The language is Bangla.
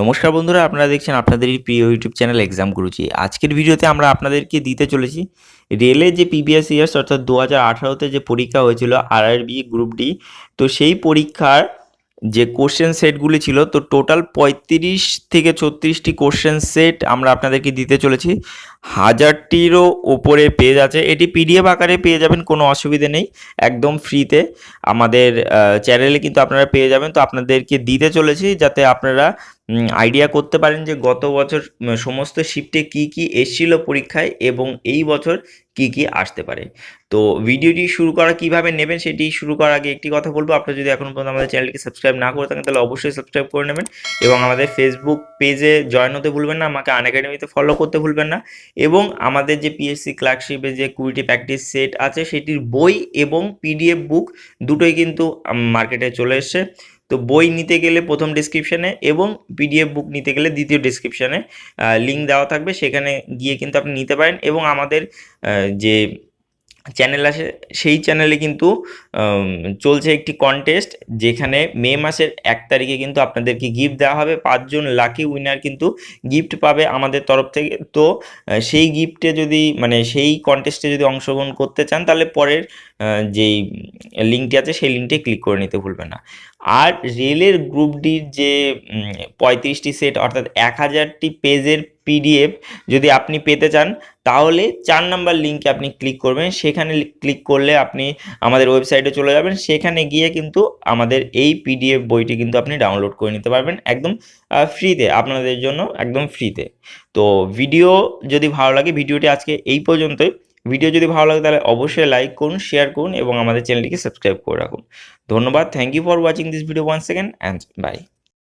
নমস্কার বন্ধুরা, আপনারা দেখছেন আপনাদের প্রিয় ইউটিউব চ্যানেল এক্সাম গুরুজি আজকের ভিডিওতে আমরা আপনাদেরকে দিতে চলেছি রেলের যে পিবিএস ইয়ার্স অর্থাৎ দু হাজার যে পরীক্ষা হয়েছিল আরআরবি গ্রুপ ডি তো সেই পরীক্ষার যে কোশ্চেন সেটগুলি ছিল, তো টোটাল পঁয়ত্রিশ থেকে ছত্রিশটি কোশ্চেন সেট আমরা আপনাদেরকে দিতে চলেছি। হাজারটিরও ওপরে পেজ আছে। এটি পিডিএফ আকারে পেয়ে যাবেন, কোনো অসুবিধে নেই। একদম ফ্রিতে আমাদের চ্যানেলে কিন্তু আপনারা পেয়ে যাবেন। তো আপনাদেরকে দিতে চলেছি যাতে আপনারা আইডিয়া করতে পারেন যে গত বছর সমস্ত শিফটে কি কি এসেছিল পরীক্ষায় এবং এই বছর কি কি আসতে পারে। তো ভিডিওটি শুরু করা কীভাবে নেবেন সেটি শুরু করার আগে একটি কথা বলব। আপনারা যদি এখনও পর্যন্ত আমাদের চ্যানেলটিকে সাবস্ক্রাইব না করে থাকেন, তাহলে অবশ্যই সাবস্ক্রাইব করে নেবেন এবং আমাদের ফেসবুক পেজে জয়েন হতে ভুলবেন না, আমাকে আন একাডেমিতে ফলো করতে ভুলবেন না এবং আমাদের যে পিএসসি ক্লার্কশিপে যে কুড়িটি প্র্যাকটিস সেট আছে, সেটির বই এবং পিডিএফ বুক দুটোই কিন্তু মার্কেটে চলে এসছে। তো বই নিতে গেলে প্রথম ডিসক্রিপশানে এবং পিডিএফ বুক নিতে গেলে দ্বিতীয় ডিসক্রিপশানে লিঙ্ক দেওয়া থাকবে। সেখানে গিয়ে কিন্তু আপনি নিতে পারেন এবং আমাদের যে চ্যানেল আছে, সেই চ্যানেলে কিন্তু চলছে একটি কন্টেস্ট যেখানে মে মাসের এক তারিখে কিন্তু আপনাদেরকে গিফট দেওয়া হবে। পাঁচজন লাকি উইনার কিন্তু গিফট পাবে আমাদের তরফ থেকে। তো সেই গিফটে যদি মানে সেই কন্টেস্টে যদি অংশগ্রহণ করতে চান, তাহলে পরের যেই লিঙ্কটি আছে, সেই লিঙ্কটি ক্লিক করে নিতে ভুলবেন না। আর রেলের গ্রুপ ডির যে পঁয়ত্রিশটি সেট অর্থাৎ এক হাজারটি পেজের পিডিএফ যদি আপনি পেতে চান, তাহলে চার নাম্বার লিঙ্কে আপনি ক্লিক করবেন। সেখানে ক্লিক করলে আপনি আমাদের ওয়েবসাইটে চলে যাবেন। সেখানে গিয়ে কিন্তু আমাদের এই পিডিএফ বইটি কিন্তু আপনি ডাউনলোড করে নিতে পারবেন একদম ফ্রিতে আপনাদের জন্য একদম ফ্রিতে তো ভিডিও যদি ভালো লাগে ভিডিওটি আজকে এই পর্যন্তই। ভিডিও যদি ভালো লাগে তাহলে অবশ্যই লাইক করুন শেয়ার করুন এবং আমাদের চ্যানেলটিকে সাবস্ক্রাইব করে রাখুন। ধন্যবাদ thank you for watching this video one second and bye